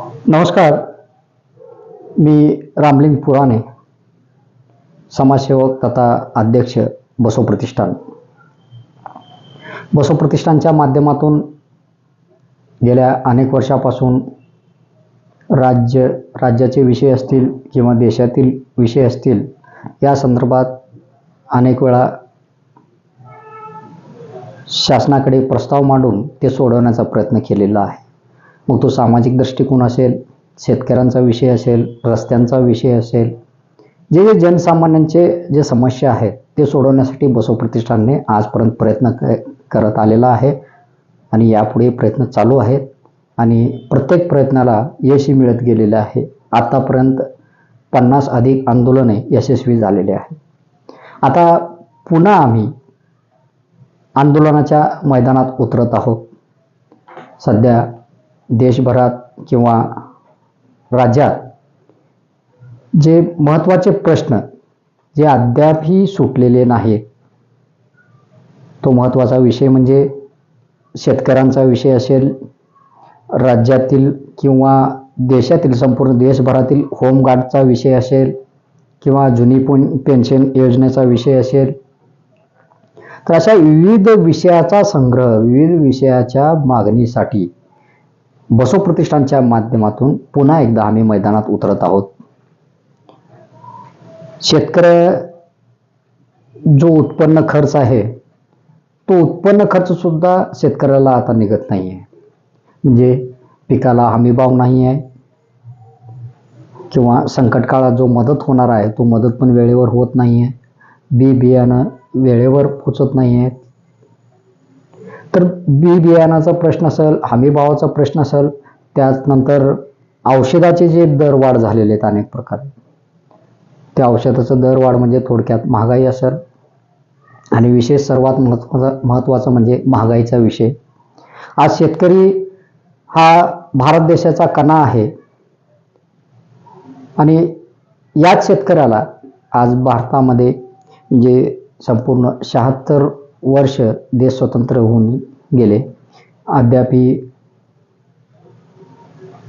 नमस्कार. मी रामलिंग पुराणे समाजसेवक तथा अध्यक्ष बसो प्रतिष्ठान. बसो प्रतिष्ठानच्या माध्यमातून गेल्या अनेक वर्षापासून राज्य राज्याचे विषय असतील किंवा देशातील विषय असतील या संदर्भात अनेक वेळा शासनाकडे प्रस्ताव मांडून ते सोडवण्याचा प्रयत्न केलेला आहे. मग तो सामाजिक दृष्टिकोन असेल शेतकऱ्यांचा विषय असेल रस्त्यांचा विषय असेल जे जे जनसामान्यांचे जे समस्या आहेत ते सोडवण्यासाठी बसव प्रतिष्ठानने आजपर्यंत प्रयत्न क करत आलेला आहे आणि यापुढे प्रयत्न चालू आहेत आणि प्रत्येक प्रयत्नाला यशही मिळत गेलेले आहे. आतापर्यंत पन्नास अधिक आंदोलने यशस्वी झालेले आहेत. आता पुन्हा आम्ही आंदोलनाच्या मैदानात उतरत आहोत. सध्या देशभरात किंवा राज्यात जे महत्त्वाचे प्रश्न जे अद्यापही सुटलेले नाहीत तो महत्त्वाचा विषय म्हणजे शेतकऱ्यांचा विषय असेल राज्यातील किंवा देशातील संपूर्ण देशभरातील होमगार्डचा विषय असेल किंवा जुनी पण पेन्शन योजनेचा विषय असेल तर अशा विविध विषयाचा संग्रह विविध विषयाच्या मागणीसाठी बसो प्रतिष्ठानच्या माध्यमातून पुन्हा एकदा आम्ही मैदानात उतरत आहोत. शेतकऱ्या जो उत्पन्न खर्च आहे तो उत्पन्न खर्च सुद्धा शेतकऱ्याला आता निघत नाही आहे म्हणजे पिकाला हमीभाव नाही आहे किंवा संकट काळात जो मदत होणार आहे तो मदत पण वेळेवर होत नाही आहे बी बियाणं वेळेवर पोचत नाही आहेत तर बी बियाणाचा प्रश्न असेल हमीभावाचा प्रश्न असेल त्यानंतर औषधाचे जे दरवाढ झालेले आहेत अनेक प्रकारे. त्या औषधाचं दरवाढ म्हणजे थोडक्यात महागाई असेल. आणि विशेष सर्वात महत्त्वाचा महत्त्वाचा म्हणजे महागाईचा विषय. आज शेतकरी हा भारत देशाचा कणा आहे. आणि याच शेतकऱ्याला आज भारतामध्ये म्हणजे संपूर्ण शहात्तर वर्ष देश स्वतंत्र होऊन गेले. अद्यापी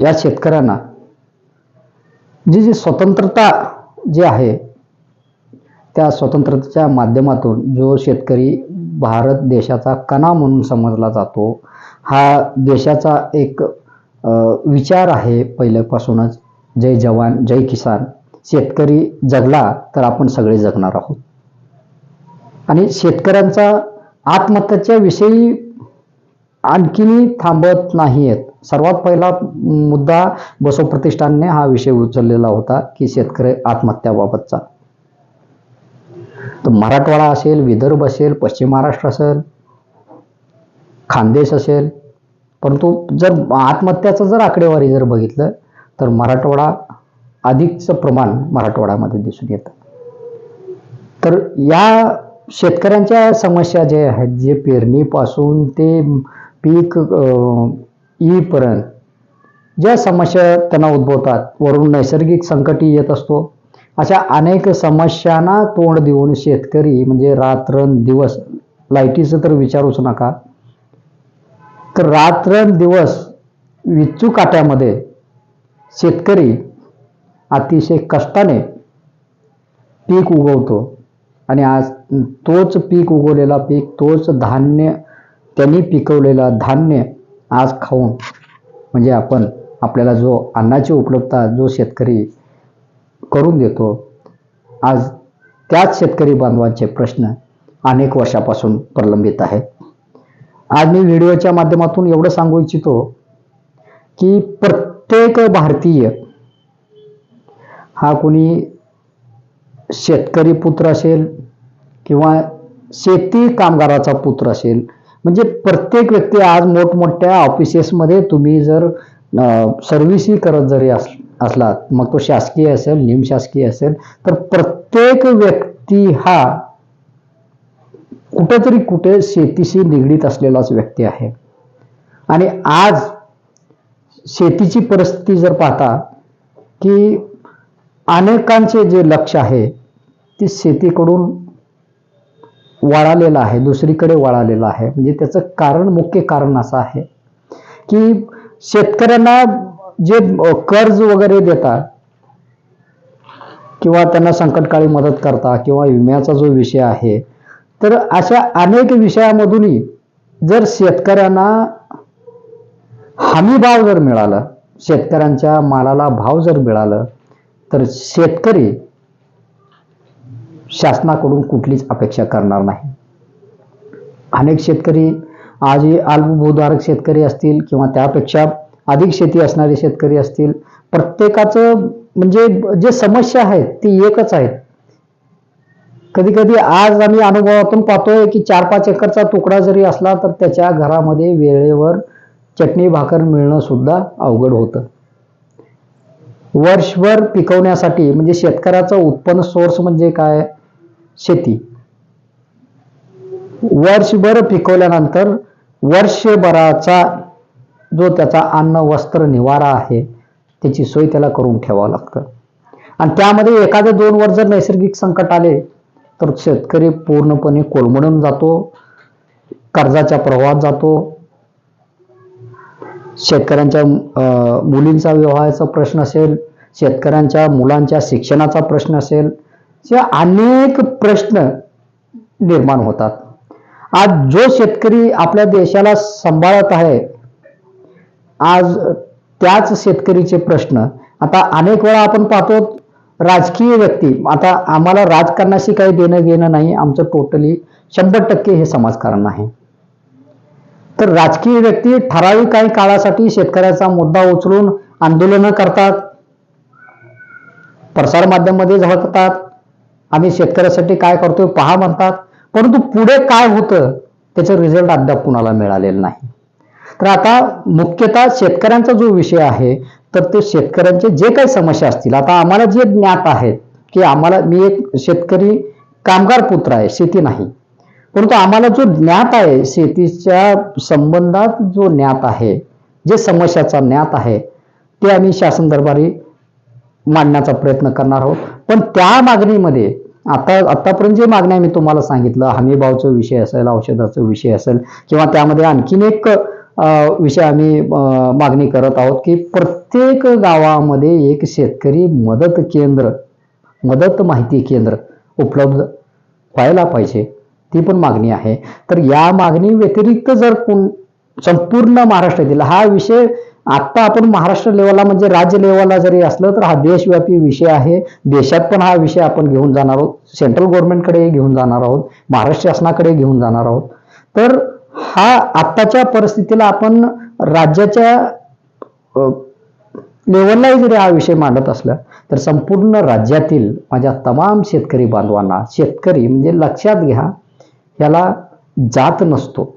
या शेतकऱ्यांना जी जी स्वतंत्रता जी आहे त्या स्वतंत्रतेच्या माध्यमातून जो शेतकरी भारत देशाचा कणा म्हणून समजला जातो हा देशाचा एक विचार आहे पहिल्यापासूनच. जय जवान जय किसान. शेतकरी जगला तर आपण सगळे जगणार आहोत. आणि शेतकऱ्यांचा आत्महत्याच्या विषयी आणखीनही थांबत नाही आहेत सर्वात पहिला मुद्दा बसव प्रतिष्ठानने हा विषय उचललेला होता की शेतकरी आत्महत्याबाबतचा. तर मराठवाडा असेल विदर्भ असेल पश्चिम महाराष्ट्र असेल खानदेश असेल परंतु जर आत्महत्याचं जर आकडेवारी जर बघितलं तर मराठवाडा अधिकचं प्रमाण मराठवाड्यामध्ये दिसून येतं. तर या शेतकऱ्यांच्या समस्या जे आहेत जे पेरणीपासून ते पीक ईपर्यंत येईपर्यंत ज्या समस्या त्यांना उद्भवतात वरून नैसर्गिक संकटही येत असतो. अशा अनेक समस्यांना तोंड देऊन शेतकरी म्हणजे रात्रंदिवस लाईटीचं तर विचारूच नका. तर रात्रंदिवस विचू काट्यामध्ये शेतकरी अतिशय कष्टाने पीक उगवतो. आणि आज तोच पीक उगवलेला पीक तोच धान्य त्यांनी पिकवलेला धान्य आज खाऊन म्हणजे आपण आपल्याला जो अन्नाची उपलब्धता जो शेतकरी करून देतो आज त्याच शेतकरी बांधवांचे प्रश्न अनेक वर्षापासून प्रलंबित आहेत. आज मी व्हिडिओच्या माध्यमातून एवढं सांगू इच्छितो की प्रत्येक भारतीय हा कोणी शेतकरी पुत्र असेल किंवा शेती कामगाराचा पुत्र असेल म्हणजे प्रत्येक व्यक्ती आज मोठमोठ्या ऑफिसेसमध्ये तुम्ही जर सर्व्हिसही करत जरी अस असलात मग तो शासकीय असेल निमशासकीय असेल तर प्रत्येक व्यक्ती हा कुठेतरी कुठे शेतीशी निगडीत असलेलाच व्यक्ती आहे. आणि आज शेतीची परिस्थिती जर पाहता की अनेकांचे जे लक्ष आहे ती शेतीकडून वळालेलं आहे दुसरीकडे वळालेलं आहे. म्हणजे त्याचं कारण मुख्य कारण असं आहे की शेतकऱ्यांना जे कर्ज वगैरे देतात किंवा त्यांना संकटकाळी मदत करता किंवा विम्याचा जो विषय आहे तर अशा अनेक विषयामधूनही जर शेतकऱ्यांना हमी भाव जर मिळाला शेतकऱ्यांच्या मालाला भाव जर मिळालं तर शेतकरी शासनाकडून कुठलीच अपेक्षा करणार नाही. अनेक शेतकरी आजही अल्पभूधारक शेतकरी असतील किंवा त्यापेक्षा अधिक शेती असणारे शेतकरी असतील प्रत्येकाचं म्हणजे जे समस्या आहेत ती एकच आहेत. कधी कधी आज आम्ही अनुभवातून पाहतोय की चार पाच एकरचा तुकडा जरी असला तर त्याच्या घरामध्ये वेळेवर चटणी भाकर मिळणं सुद्धा अवघड होतं. वर्षभर पिकवण्यासाठी म्हणजे शेतकऱ्याचं उत्पन्न सोर्स म्हणजे काय? शेती. वर्षभर पिकवल्यानंतर वर्षभराचा जो त्याचा अन्न वस्त्र निवारा आहे त्याची सोय त्याला करून ठेवावं लागतं. आणि त्यामध्ये एखादं दोन वर्ष जर नैसर्गिक संकट आले तर शेतकरी पूर्णपणे कोलमडून जातो कर्जाच्या प्रवाहात जातो. शेतकऱ्यांच्या अं, मुलींचा विवाहाचा प्रश्न असेल शेतकऱ्यांच्या मुलांच्या शिक्षणाचा प्रश्न असेल असे अनेक प्रश्न निर्माण होतात. आज जो शेतकरी आपल्या देशाला सांभाळत आहे आज त्याच शेतकरीचे प्रश्न. आता अनेक वेळा आपण पाहतो राजकीय व्यक्ती आता आम्हाला राजकारणाशी काही देणं घेणं नाही आमचं टोटली शंभर टक्के हे समाजकारण आहे तर राजकीय व्यक्ती ठराविक काही काळासाठी शेतकऱ्याचा मुद्दा उचलून आंदोलनं करतात प्रसार माध्यमामध्ये झळकतात आम्ही शेतकऱ्यासाठी काय करतोय पहा म्हणतात. परंतु पुढे काय होतं त्याचं रिझल्ट अद्याप कुणाला मिळालेलं नाही. तर आता मुख्यतः शेतकऱ्यांचा जो विषय आहे तर ते शेतकऱ्यांचे जे काही समस्या असतील आता आम्हाला जे ज्ञात आहेत की आम्हाला मी एक शेतकरी कामगार पुत्र आहे शेती नाही. परंतु आम्हाला जो ज्ञात आहे शेतीच्या संबंधात जो ज्ञात आहे जे समस्याचा ज्ञात आहे ते आम्ही शासन दरबारी मांडण्याचा प्रयत्न करणार आहोत. पण त्या मागणीमध्ये आता आतापर्यंत जे मागण्या मी तुम्हाला सांगितलं हमीभावचा विषय असेल औषधाचा विषय असेल किंवा त्यामध्ये आणखीन एक विषय आम्ही मागणी करत आहोत की प्रत्येक गावामध्ये एक शेतकरी मदत केंद्र मदत माहिती केंद्र उपलब्ध व्हायला पाहिजे ती पण मागणी आहे. तर या मागणी व्यतिरिक्त जर कोण संपूर्ण महाराष्ट्रातील हा विषय आत्ता आपण महाराष्ट्र लेवलला म्हणजे राज्य लेवलला जरी असलं तर हा देशव्यापी विषय आहे. देशात पण हा विषय आपण घेऊन जाणार आहोत. सेंट्रल गव्हर्नमेंटकडे घेऊन जाणार आहोत. महाराष्ट्र शासनाकडे घेऊन जाणार आहोत. तर हा आत्ताच्या परिस्थितीला आपण राज्याच्या लेवललाही जरी हा विषय मांडत असला तर संपूर्ण राज्यातील माझ्या तमाम शेतकरी बांधवांना शेतकरी म्हणजे लक्षात घ्या याला जात नसतो.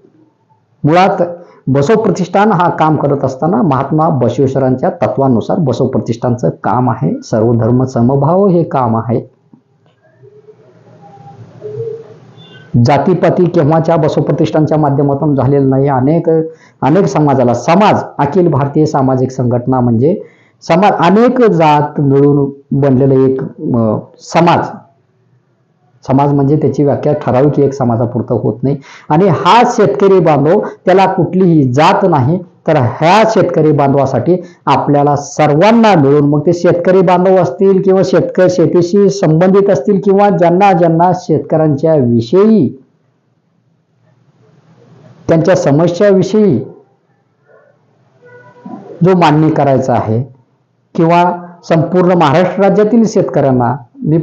मुळात बसव प्रतिष्ठान हा काम करत असताना महात्मा बसवेश्वरांच्या तत्वानुसार बसव प्रतिष्ठानचं काम आहे. सर्वधर्म समभाव हे काम आहे. जातीपाती केव्हाच्या बसव प्रतिष्ठानच्या माध्यमातून झालेलं नाही? अनेक अनेक समाजाला समाज अखिल भारतीय सामाजिक संघटना म्हणजे समाज अनेक जात मिळून बनलेलं एक समाज. समाज म्हणजे त्याची व्याख्या ठराविक एक समाजापुरतं होत नाही. आणि हा शेतकरी बांधव त्याला कुठलीही जात नाही तर ह्या शेतकरी बांधवासाठी आपल्याला सर्वांना मिळून मग ते शेतकरी बांधव असतील किंवा शेतकरी शेतीशी संबंधित असतील किंवा ज्यांना ज्यांना शेतकऱ्यांच्या विषयी त्यांच्या समस्याविषयी जो मांडणी करायचा आहे किंवा संपूर्ण महाराष्ट्र राज्यातील शेतकऱ्यांना मी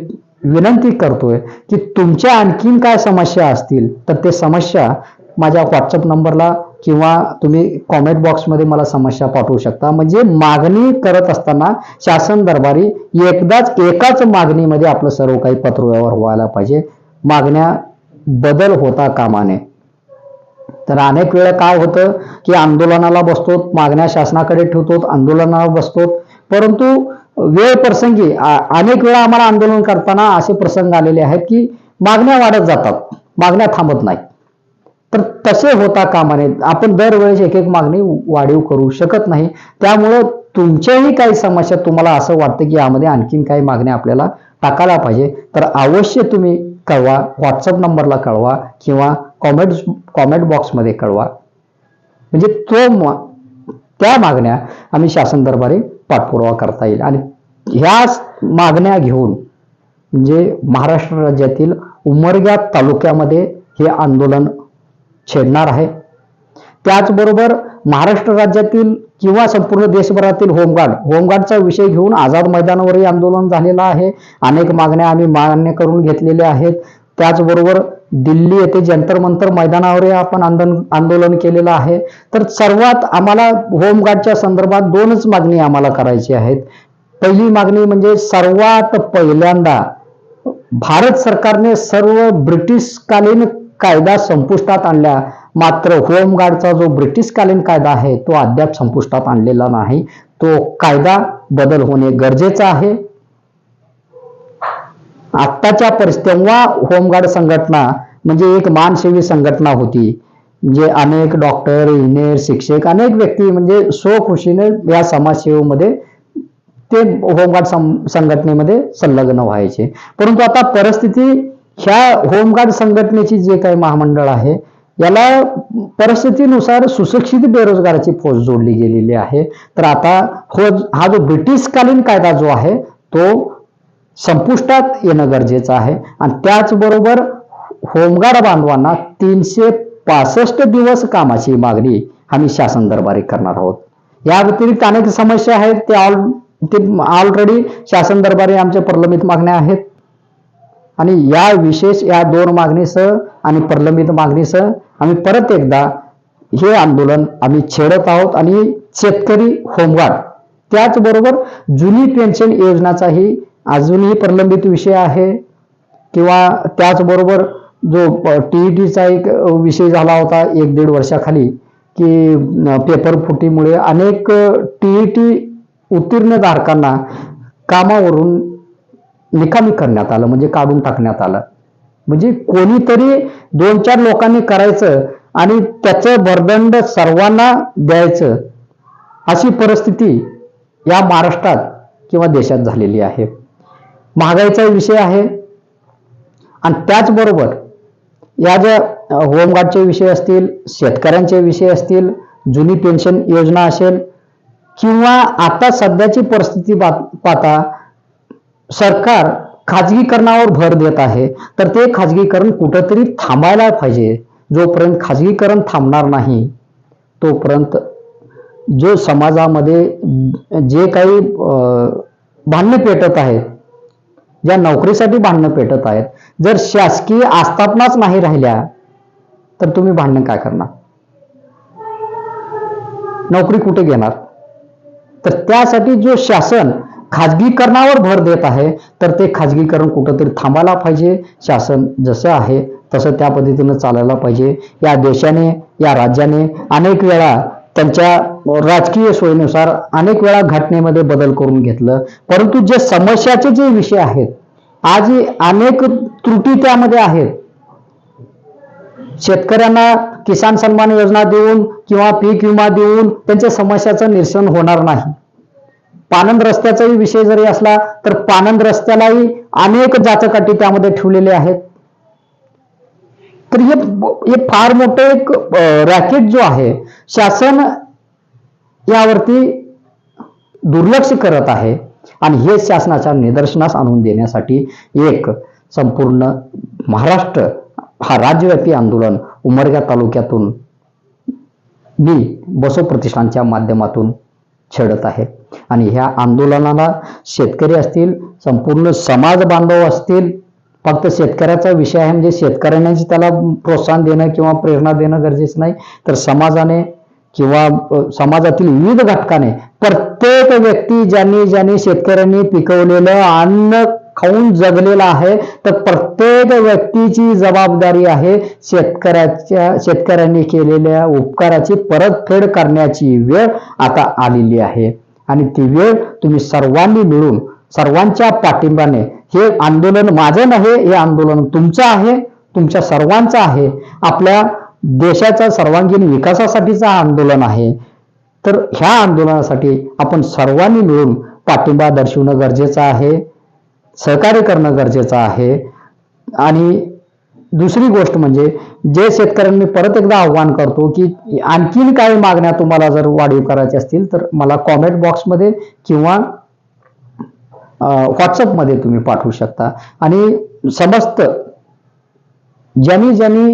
विनंती करतोय की तुमच्या आणखीन काय समस्या असतील तर ते समस्या माझ्या व्हॉट्सअप नंबरला किंवा तुम्ही कॉमेंट बॉक्समध्ये मला समस्या पाठवू शकता. म्हणजे मागणी करत असताना शासन दरबारी एकदाच एकाच मागणीमध्ये आपलं सर्व काही पत्रव्यवहार व्हायला पाहिजे. मागण्या बदल होता कामाने. तर अनेक वेळा काय होतं की आंदोलनाला बसतो मागण्या शासनाकडे ठेवतो आंदोलनाला बसतो. परंतु वेळ प्रसंगी अनेक वेळा आम्हाला आंदोलन करताना असे प्रसंग आलेले आहेत की मागण्या वाढत जातात मागण्या थांबत नाहीत. तर तसे होता कामा नये आपण दरवेळेस एक एक मागणी वाढीव करू शकत नाही. त्यामुळं तुमच्याही काही समस्या तुम्हाला असं वाटतं की यामध्ये आणखीन काही मागण्या आपल्याला टाकायला पाहिजे. तर अवश्य तुम्ही कळवा व्हॉट्सअप नंबरला कळवा किंवा कॉमेंट कॉमेंट बॉक्समध्ये कळवा. म्हणजे तो त्या मागण्या आम्ही शासन दरबारी पाठपुरावा करता येईल. आणि ह्याच मागण्या घेऊन म्हणजे महाराष्ट्र राज्यातील उमरग्या तालुक्यामध्ये हे आंदोलन छेडणार आहे. त्याचबरोबर महाराष्ट्र राज्यातील किंवा संपूर्ण देशभरातील होमगार्ड होमगार्डचा विषय घेऊन आझाद मैदानावरही आंदोलन झालेलं आहे. अनेक मागण्या आम्ही मान्य करून घेतलेल्या आहेत. त्याचबरोबर दिल्ली येथे जंतर मंतर मैदानावरही आपण आंदोलन आंदोलन केलेलं आहे. तर सर्वात आम्हाला होमगार्डच्या संदर्भात दोनच मागणी आम्हाला करायची आहेत. पहिली मागणी म्हणजे सर्वात पहिल्यांदा भारत सरकारने सर्व ब्रिटिशकालीन कायदा संपुष्टात आणला मात्र होमगार्डचा जो ब्रिटिशकालीन कायदा आहे तो अद्याप संपुष्टात आणलेला नाही. तो कायदा बदल होणे गरजेचं आहे. आत्ताच्या परिस्थिती तेव्हा होमगार्ड संघटना म्हणजे एक मानसेवी संघटना होती म्हणजे अनेक डॉक्टर इंजिनियर शिक्षक अनेक व्यक्ती म्हणजे स्वखुशीने या समाजसेवेमध्ये ते होमगार्ड संघटनेमध्ये संलग्न व्हायचे. परंतु आता परिस्थिती ह्या होमगार्ड संघटनेची जे काही महामंडळ आहे याला परिस्थितीनुसार सुशिक्षित बेरोजगाराची फौज जोडली गेलेली आहे. तर आता हो हा जो ब्रिटिशकालीन कायदा जो आहे तो संपुष्टात येणं गरजेचं आहे. आणि त्याचबरोबर होमगार्ड बांधवांना तीनशे पासष्ट दिवस कामाची मागणी आम्ही शासन दरबारी करणार आहोत. या व्यतिरिक्त अनेक समस्या आहेत. ते ऑल ते ऑलरेडी शासन दरबारी आमच्या प्रलंबित मागण्या आहेत. आणि या विशेष या दोन मागणीसह आणि प्रलंबित मागणीसह आम्ही परत एकदा हे आंदोलन आम्ही छेडत आहोत. आणि शेतकरी होमगार्ड त्याचबरोबर जुनी पेन्शन योजनाचाही अजूनही प्रलंबित विषय आहे किंवा त्याचबरोबर जो टीईटीचा एक विषय झाला होता एक दीड वर्षाखाली की पेपर फुटीमुळे अनेक टीईटी उत्तीर्ण धारकांना कामावरून निकामी करण्यात आलं म्हणजे काढून टाकण्यात आलं. म्हणजे कोणीतरी दोन चार लोकांनी करायचं आणि त्याचं बरदंड सर्वांना द्यायचं अशी परिस्थिती या महाराष्ट्रात किंवा देशात झालेली आहे. महागाईचा विषय आहे. आणि त्याचबरोबर या ज्या होमगार्डचे विषय असतील शेतकऱ्यांचे विषय असतील जुनी पेन्शन योजना असेल किंवा आता सध्याची परिस्थिती पाहता सरकार खाजगीकरणावर भर देत आहे. तर ते खाजगीकरण कुठंतरी थांबायला पाहिजे. जोपर्यंत खाजगीकरण थांबणार नाही तोपर्यंत जो समाजामध्ये जे काही भांडणे पेटत आहेत ज्या नोकरीसाठी भांडणं पेटत आहेत जर शासकीय आस्थापनाच नाही राहिल्या तर तुम्ही भांडणं काय करणार? नोकरी कुठे घेणार? तर त्यासाठी जो शासन खाजगीकरणावर भर देत आहे तर ते खाजगीकरण कुठंतरी थांबायला पाहिजे. शासन जसं आहे तसं त्या पद्धतीनं चालायला पाहिजे. या देशाने या राज्याने अनेक वेळा त्यांच्या राजकीय सोयीनुसार अनेक वेळा घटनेमध्ये बदल करून घेतलं. परंतु जे समस्याचे जे विषय आहेत आज अनेक त्रुटी त्यामध्ये आहेत. शेतकऱ्यांना किसान सन्मान योजना देऊन किंवा पीक विमा देऊन त्यांच्या समस्याचं निरसन होणार नाही. पानंद रस्त्याचाही विषय जरी असला तर पानंद रस्त्यालाही अनेक जाचकाठी त्यामध्ये ठेवलेले आहेत. तर हे हे फार मोठं एक रॅकेट जो आहे शासन यावरती दुर्लक्ष करत आहे आणि हे शासनाच्या निदर्शनास आणून देण्यासाठी एक संपूर्ण महाराष्ट्र हा राज्यव्यापी आंदोलन उमरगा तालुक्यातून मी बसव प्रतिष्ठानच्या माध्यमातून छेडत आहे. आणि ह्या आंदोलनाला शेतकरी असतील संपूर्ण समाज बांधव असतील फक्त शेतकऱ्याचा विषय आहे. म्हणजे शेतकऱ्यांनाच त्याला प्रोत्साहन देणं किंवा प्रेरणा देणं गरजेचं नाही तर समाजाने किंवा समाजातील विविध घटकाने प्रत्येक व्यक्ती ज्यांनी ज्यांनी शेतकऱ्यांनी पिकवलेलं अन्न खाऊन जगलेलं आहे तर प्रत्येक व्यक्तीची जबाबदारी आहे शेतकऱ्याच्या शेतकऱ्यांनी केलेल्या उपकाराची परतफेड करण्याची वेळ आता आलेली आहे. आणि ती वेळ तुम्ही सर्वांनी मिळून सर्वांच्या पाठिंब्याने हे आंदोलन माझं नाही हे आंदोलन तुमचं आहे तुमच्या सर्वांचं आहे. आपल्या देशाच्या सर्वांगीण विकासासाठीचं आंदोलन आहे. तर ह्या आंदोलनासाठी आपण सर्वांनी मिळून पाठिंबा दर्शवणं गरजेचं आहे सहकार्य करणं गरजेचं आहे. आणि दुसरी गोष्ट म्हणजे जे शेतकऱ्यांनी परत एकदा आव्हान करतो की आणखीन काही मागण्या तुम्हाला जर वाढीव करायच्या असतील तर मला कॉमेंट बॉक्समध्ये किंवा व्हॉट्सअपमध्ये तुम्ही पाठवू शकता. आणि समस्त ज्यांनी ज्यांनी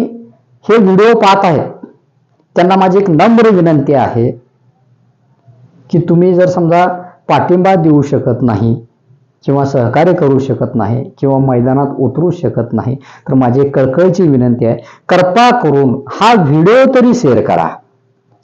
हे व्हिडिओ पाहत आहेत त्यांना माझी एक नम्र विनंती आहे की तुम्ही जर समजा पाठिंबा देऊ शकत नाही किंवा सहकार्य करू शकत नाही किंवा मैदानात उतरू शकत नाही तर माझी एक कळकळीची विनंती आहे कृपा करून हा व्हिडिओ तरी शेअर करा.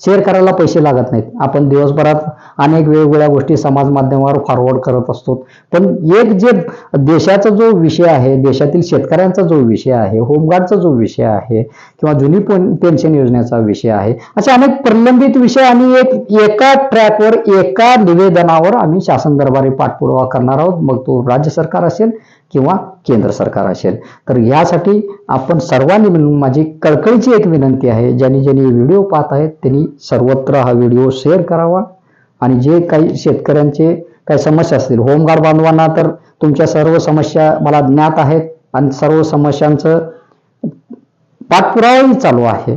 शेअर करायला पैसे लागत नाहीत. आपण दिवसभरात अनेक वेगवेगळ्या गोष्टी समाज माध्यमावर फॉरवर्ड करत असतो. पण एक जे देशाचा जो विषय आहे देशातील शेतकऱ्यांचा जो विषय आहे होमगार्डचा जो विषय आहे किंवा जुनी पेन्शन योजनेचा विषय आहे असे अनेक प्रलंबित विषय आणि एक एका ट्रॅकवर एका निवेदनावर आम्ही शासन दरबारी पाठपुरावा करणार आहोत. मग तो राज्य सरकार असेल किंवा केंद्र सरकार असेल. तर यासाठी आपण सर्वांनी मिळून माझी कळकळीची एक विनंती आहे. ज्यांनी ज्यांनी व्हिडिओ पाहत आहेत त्यांनी सर्वत्र हा व्हिडिओ शेअर करावा. आणि जे काही शेतकऱ्यांचे काही समस्या असतील होमगार्ड बांधवांना तर तुमच्या सर्व समस्या मला ज्ञात आहेत. आणि सर्व समस्यांचं पाठपुरावाही चालू आहे.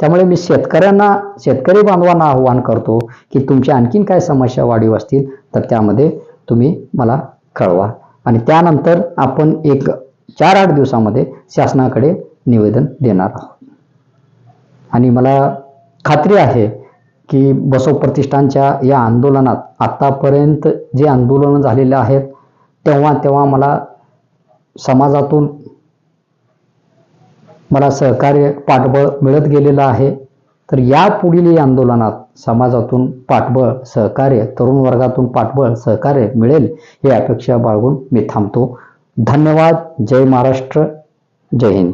त्यामुळे मी शेतकऱ्यांना शेतकरी बांधवांना आव्हान करतो की तुमच्या आणखीन काय समस्या वाढीव असतील तर त्यामध्ये तुम्ही मला कळवा. आणि त्यानंतर आपण एक चार आठ दिवसामध्ये शासनाकडे निवेदन देणार आहोत. आणि मला खात्री आहे की बसव प्रतिष्ठानच्या या आंदोलनात आतापर्यंत जे आंदोलनं झालेले आहेत तेव्हा तेव्हा मला समाजातून मला सहकार्य पाठबळ मिळत गेलेलं आहे. तर या पुढील आंदोलनात समाजातून पाठबळ सहकार्य तरुण वर्गातून पाठबळ सहकार्य मिळेल ही अपेक्षा बाळगून मी थांबतो. धन्यवाद. जय महाराष्ट्र. जय हिंद.